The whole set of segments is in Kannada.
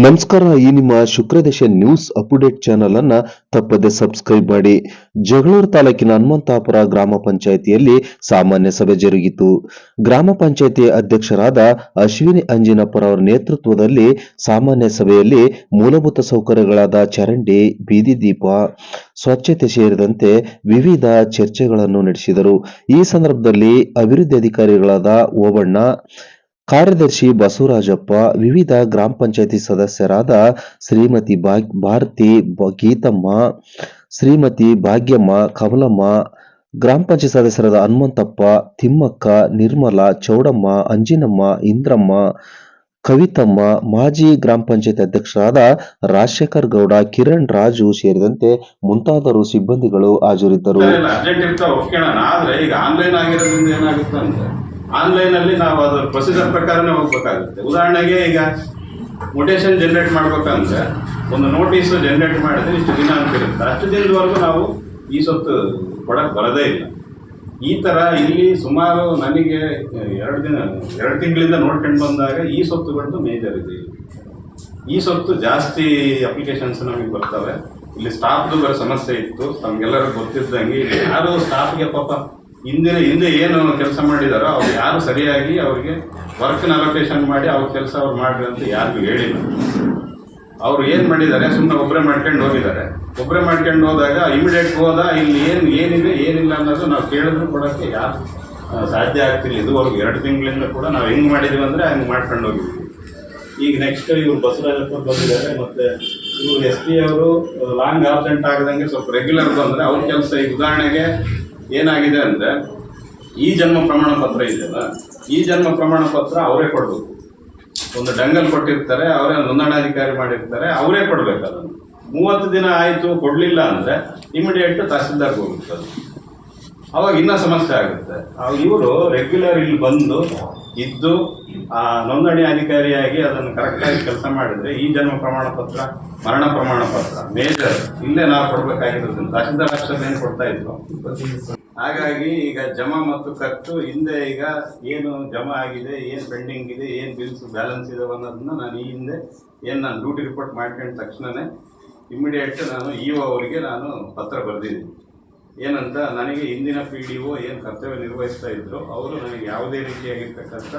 ನಮಸ್ಕಾರ, ಈ ನಿಮ್ಮ ಶುಕ್ರದೇಶ ನ್ಯೂಸ್ ಅಪ್ಡೇಟ್ ಚಾನೆಲ್ ಅನ್ನ ತಪ್ಪದೆ ಸಬ್ಸ್ಕ್ರೈಬ್ ಮಾಡಿ. ಜಗಳೂರು ತಾಲೂಕಿನ ಹನುಮಂತಾಪುರ ಗ್ರಾಮ ಪಂಚಾಯಿತಿಯಲ್ಲಿ ಸಾಮಾನ್ಯ ಸಭೆ ಜರುಗಿತು. ಗ್ರಾಮ ಪಂಚಾಯಿತಿ ಅಧ್ಯಕ್ಷರಾದ ಅಶ್ವಿನಿ ಅಂಜಿನಪ್ಪರ ಅವರ ನೇತೃತ್ವದಲ್ಲಿ ಸಾಮಾನ್ಯ ಸಭೆಯಲ್ಲಿ ಮೂಲಭೂತ ಸೌಕರ್ಯಗಳಾದ ಚರಂಡಿ, ಬೀದಿ ದೀಪ, ಸ್ವಚ್ಛತೆ ಸೇರಿದಂತೆ ವಿವಿಧ ಚರ್ಚೆಗಳನ್ನು ನಡೆಸಿದರು. ಈ ಸಂದರ್ಭದಲ್ಲಿ ಅಭಿವೃದ್ಧಿ ಅಧಿಕಾರಿಗಳಾದ ಓಬಣ್ಣ ಕಾರ್ಯದರ್ಶಿ ಬಸವರಾಜಪ್ಪ, ವಿವಿಧ ಗ್ರಾಮ ಪಂಚಾಯತಿ ಸದಸ್ಯರಾದ ಶ್ರೀಮತಿ ಭಾರತಿ ಗೀತಮ್ಮ, ಶ್ರೀಮತಿ ಭಾಗ್ಯಮ್ಮ, ಕಮಲಮ್ಮ, ಗ್ರಾಮ ಪಂಚಾಯತ್ ಸದಸ್ಯರಾದ ಹನುಮಂತಪ್ಪ, ತಿಮ್ಮಕ್ಕ, ನಿರ್ಮಲ, ಚೌಡಮ್ಮ, ಅಂಜಿನಮ್ಮ, ಇಂದ್ರಮ್ಮ, ಕವಿತಮ್ಮ, ಮಾಜಿ ಗ್ರಾಮ ಪಂಚಾಯತ್ ಅಧ್ಯಕ್ಷರಾದ ರಾಜಶೇಖರ್ ಗೌಡ, ಕಿರಣ್ ರಾಜು ಸೇರಿದಂತೆ ಮುಂತಾದರು ಸಿಬ್ಬಂದಿಗಳು ಹಾಜರಿದ್ದರು. ಇಲ್ಲ ಅರ್ಜೆಂಟ್ ಇರ್ತಾವ ಒಪ್ಕೊಳ್ಳೋಣ ಆದ್ರೆ ಆನ್ಲೈನ್ ಆಗಿರೋದ್ರಿಂದ ಏನಾಗುತ್ತೆ ಅಂದ್ರೆ ಆನ್ಲೈನ್ ಅಲ್ಲಿ ನಾವು ಅದರ ಪ್ರೊಸೀಜರ್ ಪ್ರಕಾರನೇ ಹೋಗ್ಬೇಕಾಗುತ್ತೆ. ಉದಾಹರಣೆಗೆ ಈಗ ಮೊಟೇಷನ್ ಜನರೇಟ್ ಮಾಡ್ಬೇಕಂದ್ರೆ ಒಂದು ನೋಟಿಸ್ ಜನರೇಟ್ ಮಾಡಿದ್ರೆ ಇಷ್ಟು ದಿನ ಅಂತ ಇರುತ್ತೆ. ಅಷ್ಟು ದಿನದವರೆಗೂ ನಾವು ಈ ಸೊತ್ತು ಕೊಡಕ್ಕೆ ಬರೋದೇ ಇಲ್ಲ. ಈ ತರ ಇಲ್ಲಿ ಸುಮಾರು ನನಗೆ ಎರಡು ದಿನ, ಎರಡು ತಿಂಗಳಿಂದ ನೋಡ್ಕೊಂಡು ಬಂದಾಗ ಈ ಸೊತ್ತುಗಳದ್ದು ಮೇಜರ್ ಇದೆ. ಈ ಸೊತ್ತು ಜಾಸ್ತಿ ಅಪ್ಲಿಕೇಶನ್ಸ್ ನಮಗೆ ಬರ್ತವೆ. ಇಲ್ಲಿ ಸ್ಟಾಫ್ದು ಬೇರೆ ಸಮಸ್ಯೆ ಇತ್ತು. ನಮಗೆಲ್ಲರೂ ಗೊತ್ತಿದ್ದಂಗೆ ಯಾರು ಸ್ಟಾಫ್ಗೆ ಪಾಪ ಹಿಂದಿನ, ಹಿಂದೆ ಏನು ಕೆಲಸ ಮಾಡಿದಾರೋ ಅವ್ರು ಯಾರು ಸರಿಯಾಗಿ ಅವರಿಗೆ ವರ್ಕ್ನ ಅಲೋಕೇಶನ್ ಮಾಡಿ ಅವ್ರ ಕೆಲಸ ಅವ್ರು ಮಾಡ್ರಿ ಅಂತ ಯಾರಿಗೂ ಹೇಳಿಲ್ಲ. ಅವ್ರು ಏನು ಮಾಡಿದ್ದಾರೆ? ಸುಮ್ಮನೆ ಒಬ್ಬರೇ ಮಾಡ್ಕೊಂಡು ಹೋಗಿದ್ದಾರೆ. ಒಬ್ಬರೇ ಮಾಡ್ಕೊಂಡು ಹೋದಾಗ ಇಮಿಡಿಯೇಟ್ ಹೋದ, ಇಲ್ಲಿ ಏನು, ಏನಿದೆ, ಏನಿಲ್ಲ ಅನ್ನೋದು ನಾವು ಕೇಳಿದ್ರು ಕೊಡೋಕ್ಕೆ ಯಾರು ಸಾಧ್ಯ ಆಗ್ತಿಲ್ಲ ಇದುವರೆಗೂ ಎರಡು ತಿಂಗಳಿಂದ ಕೂಡ ನಾವು ಹೆಂಗೆ ಮಾಡಿದ್ವಿ ಅಂದರೆ ಹಂಗೆ ಮಾಡ್ಕೊಂಡು ಹೋಗಿದ್ವಿ. ಈಗ ನೆಕ್ಸ್ಟ್ ಇವರು ಬಸವರಾಜಪ್ಪ ಬಂದಿದ್ದಾರೆ, ಮತ್ತೆ ಇವರು ಎಸ್ ಪಿ ಅವರು ಲಾಂಗ್ ಆಬ್ಸೆಂಟ್ ಆಗದಂಗೆ ಸ್ವಲ್ಪ ರೆಗ್ಯುಲರ್ ಬಂದರೆ ಅವ್ರ ಕೆಲಸ ಈಗ ಉದಾಹರಣೆಗೆ ಏನಾಗಿದೆ ಅಂದರೆ, ಈ ಜನ್ಮ ಪ್ರಮಾಣ ಪತ್ರ ಇದೆಯಲ್ಲ, ಈ ಜನ್ಮ ಪ್ರಮಾಣ ಪತ್ರ ಅವರೇ ಕೊಡಬೇಕು. ಒಂದು ಡಂಗಲ್ ಕೊಟ್ಟಿರ್ತಾರೆ, ಅವರೇ ನೋಂದಣಾಧಿಕಾರಿ ಮಾಡಿರ್ತಾರೆ, ಅವರೇ ಕೊಡಬೇಕು ಅದನ್ನು. ಮೂವತ್ತು ದಿನ ಆಯಿತು, ಕೊಡಲಿಲ್ಲ ಅಂದರೆ ಇಮಿಡಿಯೇಟ್ ತಹಸೀಲ್ದಾರ್ಗೆ ಹೋಗುತ್ತೆ ಅದು ಅವಾಗ ಇನ್ನೂ ಸಮಸ್ಯೆ ಆಗುತ್ತೆ. ಇವರು ರೆಗ್ಯುಲರ್ ಇಲ್ಲಿ ಬಂದು ಇದ್ದು, ಆ, ನೋಂದಣಿ ಅಧಿಕಾರಿಯಾಗಿ ಅದನ್ನು ಕರೆಕ್ಟಾಗಿ ಕೆಲಸ ಮಾಡಿದ್ರೆ ಈ ಜನ್ಮ ಪ್ರಮಾಣ ಪತ್ರ, ಮರಣ ಪ್ರಮಾಣ ಪತ್ರ ಮೇಜರ್ ಇಲ್ಲೇ ನಾವು ಕೊಡ್ಬೇಕಾಗಿರೋದ್ರಿಂದ ತಹಸೀಲ್ದಾರ್ ಅಕ್ಷರ ಏನು ಕೊಡ್ತಾ ಇದ್ರು? ಹಾಗಾಗಿ ಈಗ ಜಮಾ ಮತ್ತು ಖರ್ಚು, ಹಿಂದೆ ಈಗ ಏನು ಜಮಾ ಆಗಿದೆ, ಏನು ಪೆಂಡಿಂಗ್ ಇದೆ, ಏನು ಬಿಲ್ಸ್ ಬ್ಯಾಲೆನ್ಸ್ ಇದೆ ಅನ್ನೋದನ್ನ ನಾನು ಈ ಹಿಂದೆ ಏನು ನಾನು ಡ್ಯೂಟಿ ರಿಪೋರ್ಟ್ ಮಾಡ್ಕೊಂಡ ತಕ್ಷಣನೇ ಇಮಿಡಿಯೇಟ್ ನಾನು ಇ ಒ ಅವರಿಗೆ ನಾನು ಪತ್ರ ಬರೆದಿದ್ದೀನಿ. ಏನಂತ, ನನಗೆ ಹಿಂದಿನ ಪಿ ಡಿ ಒ ಏನು ಕರ್ತವ್ಯ ನಿರ್ವಹಿಸ್ತಾ ಇದ್ರು, ಅವರು ನನಗೆ ಯಾವುದೇ ರೀತಿಯಾಗಿರ್ತಕ್ಕಂಥ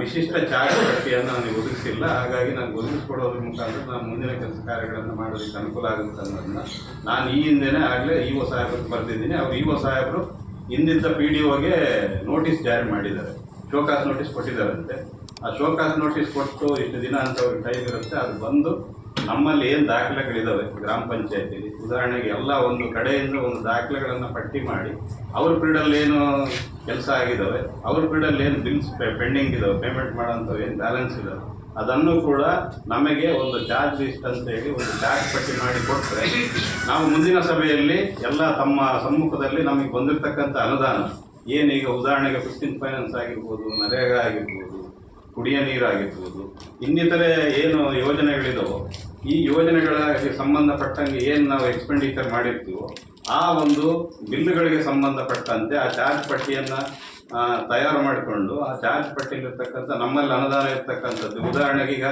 ವಿಶಿಷ್ಟ ಚಾರ್ಜ್ ಪಟ್ಟಿಯನ್ನು ನನಗೆ ಒದಗಿಸಿಲ್ಲ. ಹಾಗಾಗಿ ನಾನು ಒದಗಿಸ್ಕೊಡೋದ್ರ ಮುಖಾಂತರ ನಾನು ಮುಂದಿನ ಕೆಲಸ ಕಾರ್ಯಗಳನ್ನು ಮಾಡೋದಕ್ಕೆ ಅನುಕೂಲ ಆಗುತ್ತೆ ಅನ್ನೋದನ್ನ ನಾನು ಈ ಹಿಂದೆನೇ ಆಗಲೇ ಇ ಒ ಸಾಹೇಬ್ರಿಗೆ ಬರೆದಿದ್ದೀನಿ. ಅವರು ಇ ಒ ಸಾಹೇಬರು ಹಿಂದಿದ್ದ ಪಿ ಡಿ ಒಗೆ ನೋಟಿಸ್ ಜಾರಿ ಮಾಡಿದ್ದಾರೆ. ಶೋಕಾಸ್ ನೋಟಿಸ್ ಕೊಟ್ಟಿದ್ದಾರಂತೆ. ಆ ಶೋಕಾಸ್ ನೋಟಿಸ್ ಕೊಟ್ಟು ಇಷ್ಟು ದಿನ ಅಂತ ಅವ್ರಿಗೆ ಟೈಮ್ ಇರುತ್ತೆ. ಅದು ಬಂದು ನಮ್ಮಲ್ಲಿ ಏನು ದಾಖಲೆಗಳಿದಾವೆ ಗ್ರಾಮ ಪಂಚಾಯತಿಯಲ್ಲಿ ಉದಾಹರಣೆಗೆ ಎಲ್ಲ ಒಂದು ಕಡೆಯಿಂದ ಒಂದು ದಾಖಲೆಗಳನ್ನು ಪಟ್ಟಿ ಮಾಡಿ, ಅವ್ರ ಪೀರಿಯಡಲ್ಲಿ ಏನು ಕೆಲಸ ಆಗಿದ್ದಾವೆ ಅವ್ರ ಪೀರಿಯಡಲ್ಲಿ ಏನು ಬಿಲ್ಸ್ ಪೆಂಡಿಂಗ್ ಇದಾವೆ ಪೇಮೆಂಟ್ ಮಾಡೋಂಥವು ಏನು ಬ್ಯಾಲೆನ್ಸ್ ಇದ್ದಾವೆ ಅದನ್ನು ಕೂಡ ನಮಗೆ ಒಂದು ಚಾರ್ಜ್ ಲಿಸ್ಟ್ ಅಂತ ಹೇಳಿ ಒಂದು ಚಾರ್ಜ್ ಪಟ್ಟಿ ಮಾಡಿ ಕೊಟ್ಟರೆ ನಾವು ಮುಂದಿನ ಸಭೆಯಲ್ಲಿ ಎಲ್ಲ ತಮ್ಮ ಸಮ್ಮುಖದಲ್ಲಿ ನಮಗೆ ಬಂದಿರತಕ್ಕಂಥ ಅನುದಾನ ಏನೀಗ ಉದಾಹರಣೆಗೆ ಫಿಫ್ಟೀನ್ ಫೈನಾನ್ಸ್ ಆಗಿರ್ಬೋದು ನರೇಗಾ ಆಗಿರ್ಬೋದು ಕುಡಿಯ ನೀರಾಗಿರ್ಬೋದು. ಇನ್ನಿತರೆ ಏನು ಯೋಜನೆಗಳಿದಾವೋ, ಈ ಯೋಜನೆಗಳಿಗೆ ಸಂಬಂಧಪಟ್ಟಂಗೆ ಏನು ನಾವು ಎಕ್ಸ್ಪೆಂಡಿಚರ್ ಮಾಡಿರ್ತೀವೋ, ಆ ಒಂದು ಬಿಲ್ಲುಗಳಿಗೆ ಸಂಬಂಧಪಟ್ಟಂತೆ ಆ ಚಾರ್ಜ್ ಪಟ್ಟಿಯನ್ನು ತಯಾರು ಮಾಡಿಕೊಂಡು, ಆ ಚಾರ್ಜ್ ಪಟ್ಟಿಲಿರ್ತಕ್ಕಂಥ ನಮ್ಮಲ್ಲಿ ಅನುದಾನ ಇರ್ತಕ್ಕಂಥದ್ದು. ಉದಾಹರಣೆಗೆ ಈಗ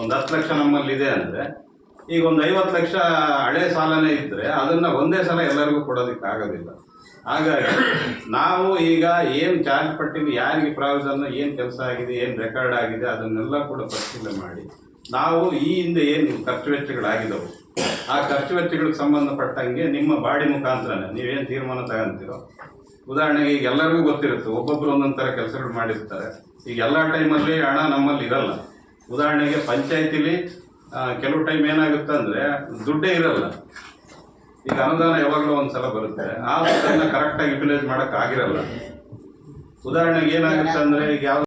ಒಂದು ಹತ್ತು ಲಕ್ಷ ನಮ್ಮಲ್ಲಿ ಇದೆ ಅಂದರೆ, ಈಗ ಒಂದು ಐವತ್ತು ಲಕ್ಷ ಹಳೆ ಸಾಲನೇ ಇದ್ದರೆ ಅದನ್ನು ಒಂದೇ ಸಲ ಎಲ್ಲರಿಗೂ ಕೊಡೋದಕ್ಕೆ ಆಗೋದಿಲ್ಲ ಹಾಗಾಗಿ ನಾವು ಈಗ ಏನು ಚಾರ್ಜ್ ಪಟ್ಟಿದ್ದು, ಯಾರಿಗೆ ಪ್ರಾವಿಷನ್, ಏನು ಕೆಲಸ ಆಗಿದೆ, ಏನು ರೆಕಾರ್ಡ್ ಆಗಿದೆ, ಅದನ್ನೆಲ್ಲ ಕೂಡ ಪರಿಶೀಲನೆ ಮಾಡಿ. ನಾವು ಈ ಹಿಂದೆ ಏನು ಖರ್ಚು ವೆಚ್ಚಗಳಾಗಿದ್ದವು? ಆ ಖರ್ಚು ವೆಚ್ಚಗಳಿಗೆ ಸಂಬಂಧಪಟ್ಟಂಗೆ ನಿಮ್ಮ ಬಾಡಿ ಮುಖಾಂತರನೇ, ನೀವೇನು ತೀರ್ಮಾನ ತಗೊಂತೀರೋ? ಉದಾಹರಣೆಗೆ ಈಗ ಎಲ್ಲರಿಗೂ ಗೊತ್ತಿರುತ್ತೆ ಒಬ್ಬೊಬ್ಬರು ಒಂದೊಂದು ಥರ ಕೆಲಸಗಳು ಮಾಡಿರ್ತಾರೆ. ಈಗ ಎಲ್ಲ ಟೈಮಲ್ಲಿ ಹಣ ನಮ್ಮಲ್ಲಿ ಇರಲ್ಲ. ಉದಾಹರಣೆಗೆ ಪಂಚಾಯತಿಲಿ ಕೆಲವು ಟೈಮ್ ಏನಾಗುತ್ತೆ ಅಂದರೆ ದುಡ್ಡೇ ಇರಲ್ಲ. ಈಗ ಅನುದಾನ ಯಾವಾಗಲೂ ಒಂದ್ಸಲ ಬರುತ್ತೆ. ಆ ಕರೆಕ್ಟ್ ಕರೆಕ್ಟಾಗಿ ಯುಟಿಲೈಸ್ ಆಗಿರಲ್ಲ. ಉದಾಹರಣೆಗೆ ಏನಾಗುತ್ತೆ ಅಂದ್ರೆ ಈಗ ಯಾವ